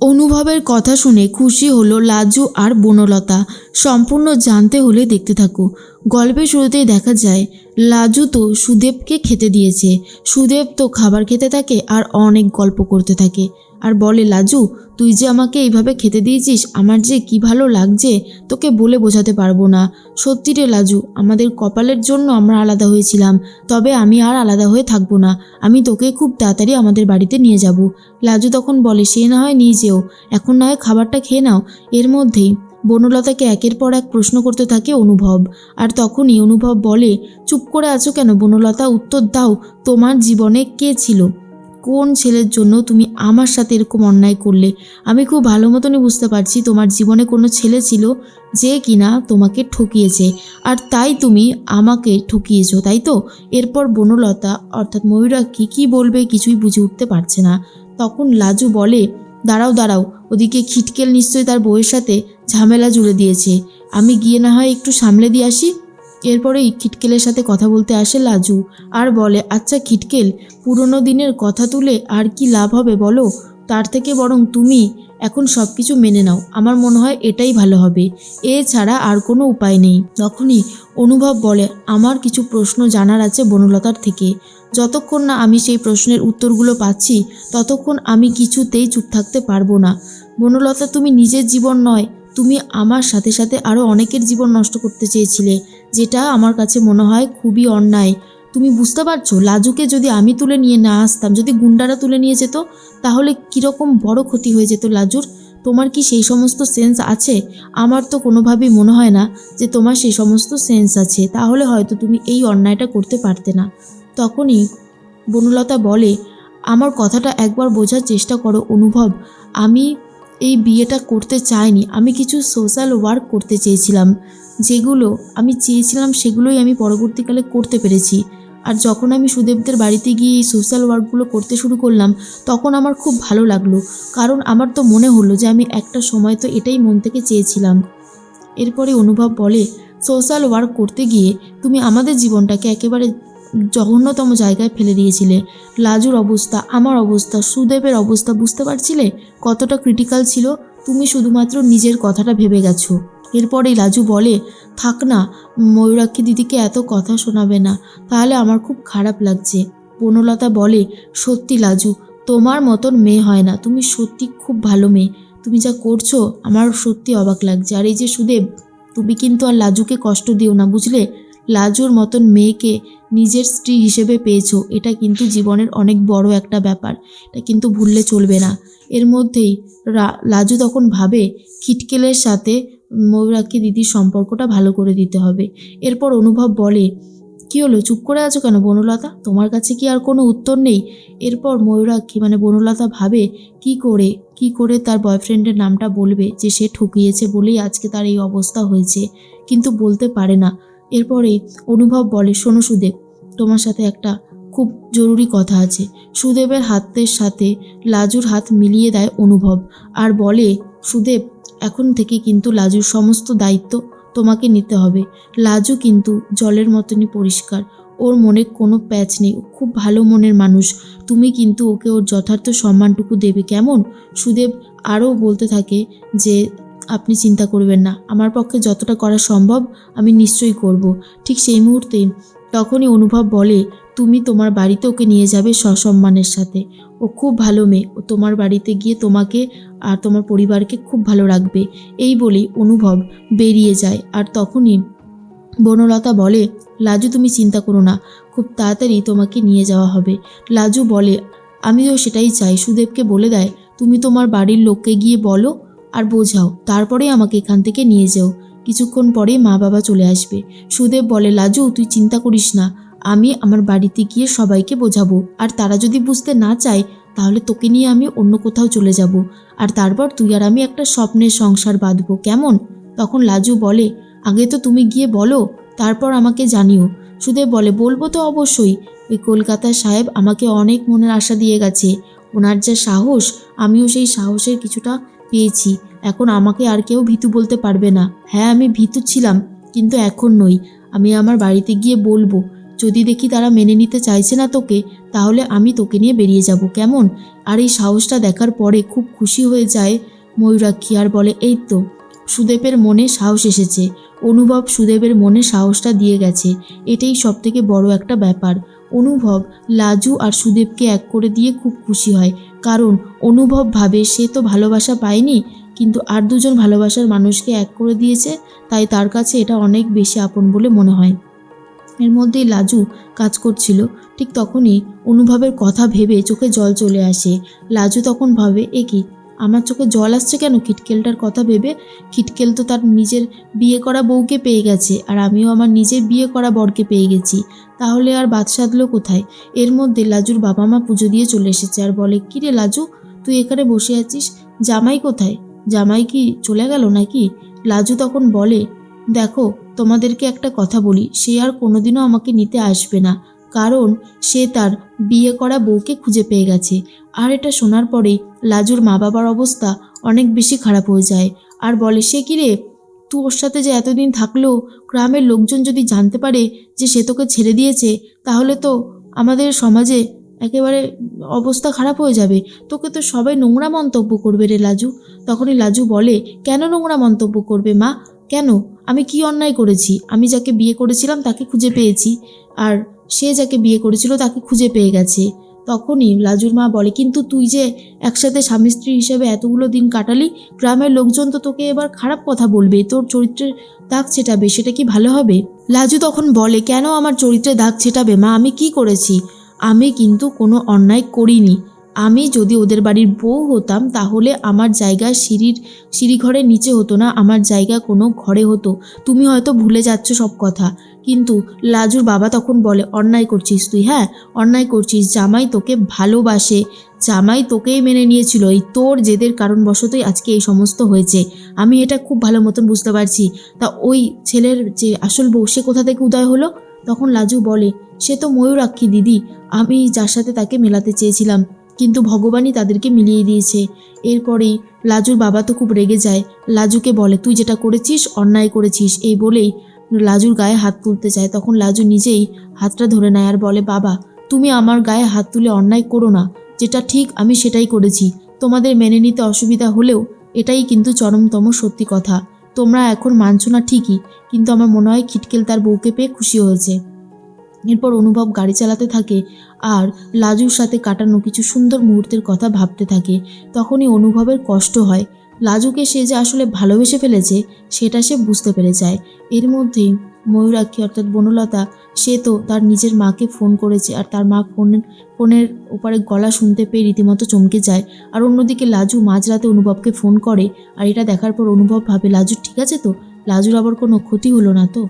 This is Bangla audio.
অনুভবের কথা শুনে খুশি হলো লাজু আর বনলতা। সম্পূর্ণ জানতে হলে দেখতে থাকো। গল্পের শুরুতেই দেখা যায়, লাজু তো সুদেবকে খেতে দিয়েছে। সুদেব তো খাবার খেতে থাকে আর অনেক গল্প করতে থাকে। আর বলে, লাজু, তুই যে আমাকে এইভাবে খেতে দিয়েছিস, আমার যে কি ভালো লাগছে, তোকে বলে বোঝাতে পারব না। সত্যি রে লাজু, আমাদের কপালের জন্য আমরা আলাদা হয়েছিলাম, তবে আমি আর আলাদা হয়ে থাকব না। আমি তোকে খুব তাড়াতাড়ি আমাদের বাড়িতে নিয়ে যাব। লাজু তখন বলে, সে না হয় নিয়ে যেও। এখন না হয় খাবারটা খেয়ে নাও। এর মধ্যেই বনলতাকে একের পর এক প্রশ্ন করতে থাকে অনুভব। আর তখনই অনুভব বলে, চুপ করে আছো কেন বনলতা? উত্তর দাও, তোমার জীবনে কে ছিল? কোন ছেলের জন্য তুমি আমার সাথে এরকম অন্যায় করলে? আমি খুব ভালো মতনই বুঝতে পারছি তোমার জীবনে কোনো ছেলে ছিল যে কিনা তোমাকে ঠকিয়েছে। আর তাই তুমি আমাকে ঠকিয়েছো, তাই তো? এরপর বনলতা, অর্থাৎ ময়ূরা কি কি বলবে কিছুই বুঝে উঠতে পারছে না। তখন লাজু বলে, দাঁড়াও দাঁড়াও, ওদিকে খিটকেল নিশ্চয়ই তার বউয়ের সাথে ঝামেলা জুড়ে দিয়েছে। আমি গিয়ে না হয় একটু সামলে দিয়ে আসি। এরপরেই খিটকেলের সাথে কথা বলতে আসে লাজু। আর বলে আচ্ছা খিটকেল, পুরনো দিনের কথা তুলে আর কি লাভ হবে বলো? তার থেকে বরং তুমি এখন সব কিছু মেনে নাও। আমার মনে হয় এটাই ভালো হবে। এছাড়া আর কোনো উপায় নেই। তখনই অনুভব বলে, আমার কিছু প্রশ্ন জানার আছে বনলতার থেকে। যতক্ষণ না আমি সেই প্রশ্নের উত্তরগুলো পাচ্ছি, ততক্ষণ আমি কিছুতেই চুপ থাকতে পারব না। বনলতা, তুমি নিজের জীবন নয় তুমি আমার সাথে সাথে আরও অনেকের জীবন নষ্ট করতে চেয়েছিলে, যেটা আমার কাছে মনে হয় খুবই অন্যায়। তুমি বুঝতে পারছ? লাজুকে যদি আমি তুলে নিয়ে না আসতাম, যদি গুন্ডারা তুলে নিয়ে যেত, তাহলে কীরকম বড় ক্ষতি হয়ে যেত লাজুর? তোমার কি সেই সমস্ত সেন্স আছে? আমার তো কোনোভাবেই মনে হয় না যে তোমার সেই সমস্ত সেন্স আছে। তাহলে হয়তো তুমি এই অন্যায়টা করতে পারতে না। তখনই বনলতা বলে, আমার কথাটা একবার বোঝার চেষ্টা করো অনুভব। আমি এই বিয়েটা করতে চাইনি। আমি কিছু সোশ্যাল ওয়ার্ক করতে চেয়েছিলাম। যেগুলো আমি চেয়েছিলাম সেগুলোই আমি পরবর্তীকালে করতে পেরেছি। আর যখন আমি সুদেবদের বাড়িতে গিয়ে এই সোশ্যাল ওয়ার্কগুলো করতে শুরু করলাম, তখন আমার খুব ভালো লাগল। কারণ আমার তো মনে হলো যে আমি একটা সময় তো এটাই মন থেকে চেয়েছিলাম। এরপরে অনুভব বলে সোশ্যাল ওয়ার্ক করতে গিয়ে তুমি আমাদের জীবনটাকে একেবারে জঘন্যতম জায়গায় ফেলে দিয়েছিলে। লাজুর অবস্থা, আমার অবস্থা, সুদেবের অবস্থা বুঝতে পারছিলে? কতটা ক্রিটিক্যাল ছিল? তুমি শুধুমাত্র নিজের কথাটা ভেবে গেছো। এরপরেই লাজু বলে, থাক না, ময়ূরাক্ষী দিদিকে এত কথা শোনাবে না, তাহলে আমার খুব খারাপ লাগছে। বনলতা বলে, সত্যি লাজু, তোমার মতন মেয়ে হয় না, তুমি সত্যি খুব ভালো মেয়ে। তুমি যা করছ আমার সত্যি অবাক লাগছে। আর এই যে সুদেব, তুমি কিন্তু আর লাজুকে কষ্ট দিও না, বুঝলে? লাজুর মতন মেয়েকে নিজের স্ত্রী হিসেবে পেয়েছ, এটা কিন্তু জীবনের অনেক বড় একটা ব্যাপার। এটা কিন্তু ভুললে চলবে না। এর মধ্যেই লাজু তখন ভাবে খিটকেলের সাথে ময়ূরাক্ষী দিদির সম্পর্কটা ভালো করে দিতে হবে। এরপর অনুভব বলে, কি হলো, চুপ করে আছো কেন বনলতা? তোমার কাছে কি আর কোনো উত্তর নেই? এরপর ময়ূরাক্ষী মানে বনলতা ভাবে, কি করে কি করে তার বয়ফ্রেন্ডের নামটা বলবে যে সে ঠকিয়েছে বলেই আজকে তার এই অবস্থা হয়েছে? কিন্তু বলতে পারে না। এরপরে অনুভব বলে, শোনো সুদেব, তোমার সাথে একটা খুব জরুরি কথা আছে। সুদেবের হাতের সাথে লাজুর হাত মিলিয়ে দেয় অনুভব আর বলে, সুদেব, এখন থেকে কিন্তু লাজুর সমস্ত দায়িত্ব তোমাকে নিতে হবে। লাজু কিন্তু জলের মতনই পরিষ্কার। ওর মনে কোনো প্যাচ নেই। খুব ভালো মনের মানুষ। তুমি কিন্তু ওকে ওর যথার্থ সম্মানটুকু দেবে। কেমন? সুদেব আরও বলতে থাকে যে আপনি চিন্তা করবেন না। আমার পক্ষে যতটা করা সম্ভব আমি নিশ্চয়ই করব। ঠিক সেই মুহূর্তে তখনই অনুভব বলে, তুমি তোমার বাড়িতে ওকে নিয়ে যাবে সসম্মানের সাথে। ও খুব ভালো মেয়ে। ও তোমার বাড়িতে গিয়ে তোমাকে আর তোমার পরিবারকে খুব ভালো রাখবে। এই বলেই অনুভব বেরিয়ে যায়। আর তখনই বনলতা বলে, লাজু, তুমি চিন্তা করো না। খুব তাড়াতাড়ি তোমাকে নিয়ে যাওয়া হবে। লাজু বলে, আমিও সেটাই চাই। সুদেবকে বলে দেয়, তুমি তোমার বাড়ির লোককে গিয়ে বলো আর বোঝাও, তারপরে আমাকে এখান থেকে নিয়ে যাও। কিছুক্ষণ পরে মা বাবা চলে আসবে। সুদেব বলে, লাজু, তুই চিন্তা করিস না। আমি আমার বাড়িতে গিয়ে সবাইকে বোঝাবো। আর তারা যদি বুঝতে না চায়, তাহলে তোকে নিয়ে আমি অন্য কোথাও চলে যাব। আর তারপর তুই আর আমি একটা স্বপ্নের সংসার বাঁধবো। কেমন? তখন লাজু বলে, আগে তো তুমি গিয়ে বলো, তারপর আমাকে জানিও। সুদেব বলে, বলব তো অবশ্যই। ওই কলকাতার সাহেব আমাকে অনেক মনের আশা দিয়ে গেছে। ওনার যা সাহস, আমিও সেই সাহসের কিছুটা পেয়েছি। এখন আমাকে আর কেউ ভীতু বলতে পারবে না। হ্যাঁ আমি ভীতু ছিলাম, কিন্তু এখন নই। আমি আমার বাড়িতে গিয়ে বলব, যদি দেখি তারা মেনে নিতে চাইছে না তোকে, তাহলে আমি তোকে নিয়ে বেরিয়ে যাব। কেমন? আর এই সাহসটা দেখার পরে খুব খুশি হয়ে যায় ময়ূরাক্ষী আর বলে, এই তো, সুদেবের মনে সাহস এসেছে। অনুভব সুদেবের মনে সাহসটা দিয়ে গেছে। এটাই সব থেকে বড় একটা ব্যাপার। অনুভব লাজু আর সুদেবকে এক করে দিয়ে খুব খুশি হয়। কারণ অনুভব ভাবে সে তো ভালোবাসা পায়নি, কিন্তু আর দুজন ভালোবাসার মানুষকে এক করে দিয়েছে, তাই তার কাছে এটা অনেক বেশি আপন বলে মনে হয়। এর মধ্যেই লাজু কাজ করছিল। ঠিক তখনই অনুভবের কথা ভেবে চোখে জল চলে আসে। লাজু তখন ভাবে, এ কি? আমার চোখে জল আসছে কেন? খিটকেলটার কথা ভেবে খিটকেল তো তার নিজের বিয়ে করা বউকে পেয়ে গেছে আর আমিও আমার নিজের বিয়ে করা বরকে পেয়ে গেছি। তাহলে আর বাদ সাধলো কোথায়? এর মধ্যে লাজুর বাবা মা পুজো দিয়ে চলে এসেছে আর বলে কি রে লাজু, তুই এখানে বসে আছিস? জামাই কোথায়? জামাই কি চলে গেল নাকি? লাজু তখন বলে, দেখো, তোমাদেরকে একটা কথা বলি, সে আর কোনোদিনও আমাকে নিতে আসবে না। কারণ সে তার বিয়ে করা বউকে খুঁজে পেয়ে গেছে। আর এটা শোনার পরেই লাজুর মা বাবার অবস্থা অনেক বেশি খারাপ হয়ে যায়। আর বলে, সে কি রে? তুই ওর সাথে যে এতদিন থাকলেও গ্রামের লোকজন যদি জানতে পারে যে সে তোকে ছেড়ে দিয়েছে, তাহলে তো আমাদের সমাজে একেবারে অবস্থা খারাপ হয়ে যাবে। তোকে তো সবাই নোংরা মন্তব্য করবে রে লাজু। তখনই লাজু বলে, কেন নোংরা মন্তব্য করবে মা? কেন? আমি কি অন্যায় করেছি? আমি যাকে বিয়ে করেছিলাম তাকে খুঁজে পেয়েছি। আর সে যাকে বিয়ে করেছিল তাকে খুঁজে পেয়ে গেছে। তখনই লাজুর মা বলে, কিন্তু তুই যে একসাথে স্বামী স্ত্রী হিসেবে এতগুলো দিন কাটালি, গ্রামের লোকজন তো তোকে এবার খারাপ কথা বলবে। তোর চরিত্রের দাগ ছেটাবে, সেটা কি ভালো হবে? লাজু তখন বলে, কেন আমার চরিত্রে দাগ ছেটাবে মা? আমি কি করেছি? আমি কিন্তু কোনো অন্যায় করিনি। আমি যদি ওদের বাড়ির বউ হতাম, তাহলে আমার জায়গা সিঁড়ির, সিঁড়িঘরের নিচে হতো না, আমার জায়গা কোনো ঘরে হতো। তুমি হয়তো ভুলে যাচ্ছ সব কথা। কিন্তু লাজুর বাবা তখন বলে, অন্যায় করছিস তুই হ্যাঁ? অন্যায় করছিস। জামাই তোকে ভালোবাসে। জামাই তোকেই মেনে নিয়েছিল। এই তোর জেদের কারণবশতই আজকে এই সমস্ত হয়েছে। আমি এটা খুব ভালো মতন বুঝতে পারছি। তা ওই ছেলের যে আসল বউ, সে কোথা থেকে উদয় হলো? তখন লাজু বলে, সে তো ময়ূরাক্ষী দিদি। আমি যার সাথে তাকে মেলাতে চেয়েছিলাম। কিন্তু ভগবানই তাদেরকে মিলিয়ে দিয়েছে। এরপরেই লাজুর বাবা তো খুব রেগে যায়। লাজুকে বলে, তুই যেটা করেছিস, অন্যায় করেছিস। এই বলেই লাজুর গায়ে হাত তুলতে চায় তখন লাজু নিজেই হাতটা ধরে নেয় আর বলে, বাবা, তুমি আমার গায়ে হাত তুলে অন্যায় করো না। যেটা ঠিক, আমি সেটাই করেছি। তোমাদের মেনে নিতে অসুবিধা হলেও এটাই কিন্তু চরমতম সত্যি কথা। তোমরা এখন মানছো না ঠিকই, কিন্তু আমার মনে হয় খিটকেল তার বউকে পেয়ে খুশি হয়েছে। এরপর অনুভব গাড়ি চালাতে থাকে আর লাজুর সাথে কাটানো কিছু সুন্দর মুহূর্তের কথা ভাবতে থাকে। তখনই অনুভবের কষ্ট হয়। লাজুকে সে যে আসলে ভালোবেসে ফেলেছে, সেটা সে বুঝতে পেরে যায়। এর মধ্যেই ময়ূরাক্ষী অর্থাৎ বনলতা, সে তো তার নিজের মাকে ফোন করেছে আর তার মা ফোনের ফোনের ওপারে গলা শুনতে পেয়ে রীতিমতো চমকে যায়। আর অন্যদিকে লাজু মাঝরাতে অনুভবকে ফোন করে, আর এটা দেখার পর অনুভব ভাবে, লাজু, ঠিক আছে তো? লাজুর আবার কোনো ক্ষতি হলো না তো?